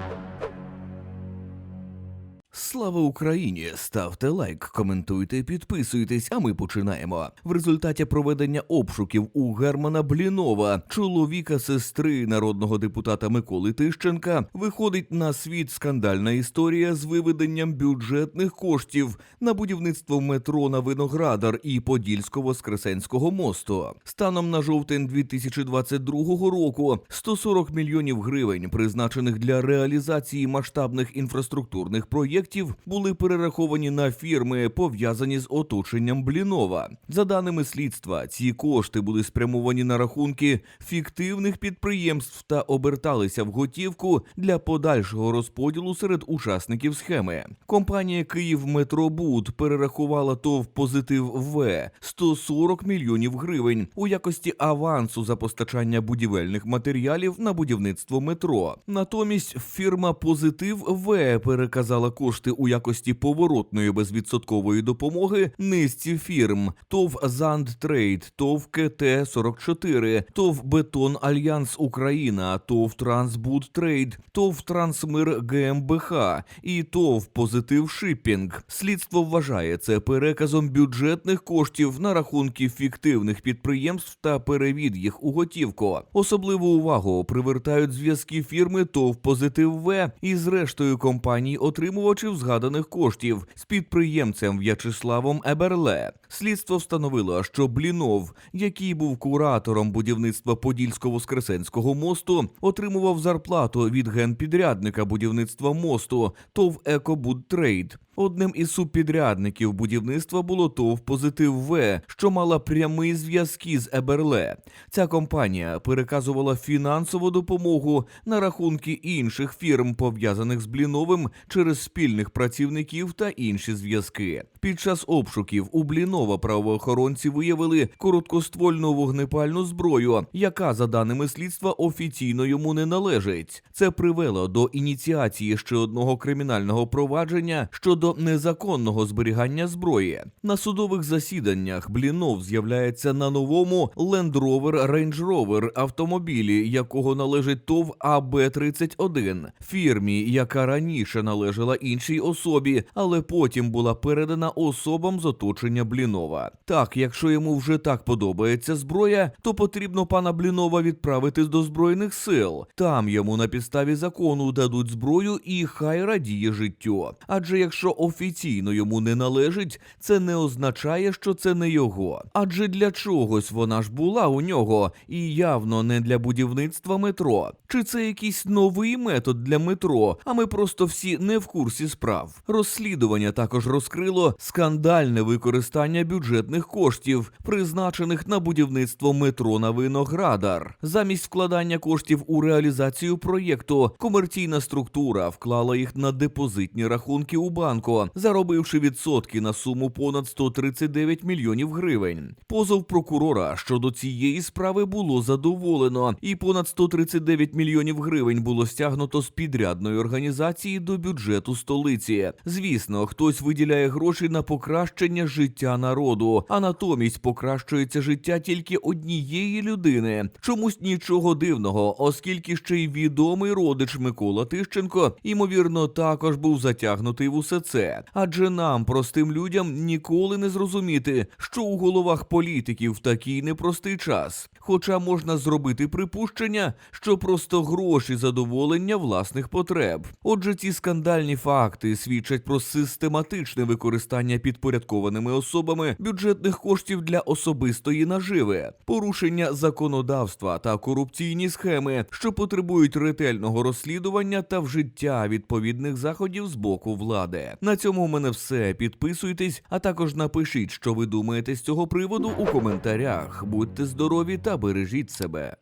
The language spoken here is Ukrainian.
Thank you. Слава Україні! Ставте лайк, коментуйте, підписуйтесь, а ми починаємо. В результаті проведення обшуків у Германа Блінова, чоловіка сестри народного депутата Миколи Тищенка, виходить на світ скандальна історія з виведенням бюджетних коштів на будівництво метро на Виноградар і Подільсько-Воскресенського мосту. Станом на жовтень 2022 року 140 мільйонів гривень, призначених для реалізації масштабних інфраструктурних проєктів, були перераховані на фірми, пов'язані з оточенням Блінова. За даними слідства, ці кошти були спрямовані на рахунки фіктивних підприємств та оберталися в готівку для подальшого розподілу серед учасників схеми. Компанія «Київметробуд» перерахувала ТОВ «Позитив В» 140 мільйонів гривень у якості авансу за постачання будівельних матеріалів на будівництво метро. Натомість фірма Позитив В переказала кошти у якості поворотної безвідсоткової допомоги низці фірм: ТОВ Зандтрейд, ТОВ КТ 44 ТОВ Бетон Альянс Україна, ТОВ Трансбудтрейд, ТОВ Трансмир ГМБХ і ТОВ Позитив Шиппінг. Слідство вважає це переказом бюджетних коштів на рахунки фіктивних підприємств та перевід їх у готівку. Особливу увагу привертають зв'язки фірми ТОВ Позитив В із рештою компаній отримувачів згаданих коштів з підприємцем В'ячеславом Еберле. Слідство встановило, що Блінов, який був куратором будівництва Подільсько-Воскресенського мосту, отримував зарплату від генпідрядника будівництва мосту ТОВ Екобудтрейд. Одним із субпідрядників будівництва було ТОВ Позитив В, що мала прямий зв'язки з Еберле. Ця компанія переказувала фінансову допомогу на рахунки інших фірм, пов'язаних з Бліновим через спільних працівників та інші зв'язки. Під час обшуків у Блінова правоохоронці виявили короткоствольну вогнепальну зброю, яка, за даними слідства, офіційно йому не належить. Це привело до ініціації ще одного кримінального провадження щодо незаконного зберігання зброї. На судових засіданнях Блінов з'являється на новому Land Rover Range Rover автомобілі, якого належить ТОВ АБ-31, фірмі, яка раніше належала іншій особі, але потім була передана особам з оточення Блінова. Так, якщо йому вже так подобається зброя, то потрібно пана Блінова відправити до збройних сил. Там йому на підставі закону дадуть зброю і хай радіє життю. Адже якщо офіційно йому не належить, це не означає, що це не його. Адже для чогось вона ж була у нього, і явно не для будівництва метро. Чи це якийсь новий метод для метро? А ми просто всі не в курсі справ. Розслідування також розкрило скандальне використання бюджетних коштів, призначених на будівництво метро на Виноградар. Замість вкладання коштів у реалізацію проєкту, комерційна структура вклала їх на депозитні рахунки у банку, заробивши відсотки на суму понад 139 мільйонів гривень. Позов прокурора щодо цієї справи було задоволено, і понад 139 мільйонів гривень було стягнуто з підрядної організації до бюджету столиці. Звісно, хтось виділяє гроші на покращення життя народу, а натомість покращується життя тільки однієї людини. Чомусь нічого дивного, оскільки ще й відомий родич Микола Тищенко, ймовірно, також був затягнутий в усе це. Адже нам, простим людям, ніколи не зрозуміти, що у головах політиків такий непростий час. Хоча можна зробити припущення, що просто гроші задоволення власних потреб. Отже, ці скандальні факти свідчать про систематичне використання підпорядкованими особами бюджетних коштів для особистої наживи, порушення законодавства та корупційні схеми, що потребують ретельного розслідування та вжиття відповідних заходів з боку влади. На цьому в мене все. Підписуйтесь, а також напишіть, що ви думаєте з цього приводу у коментарях. Будьте здорові та бережіть себе.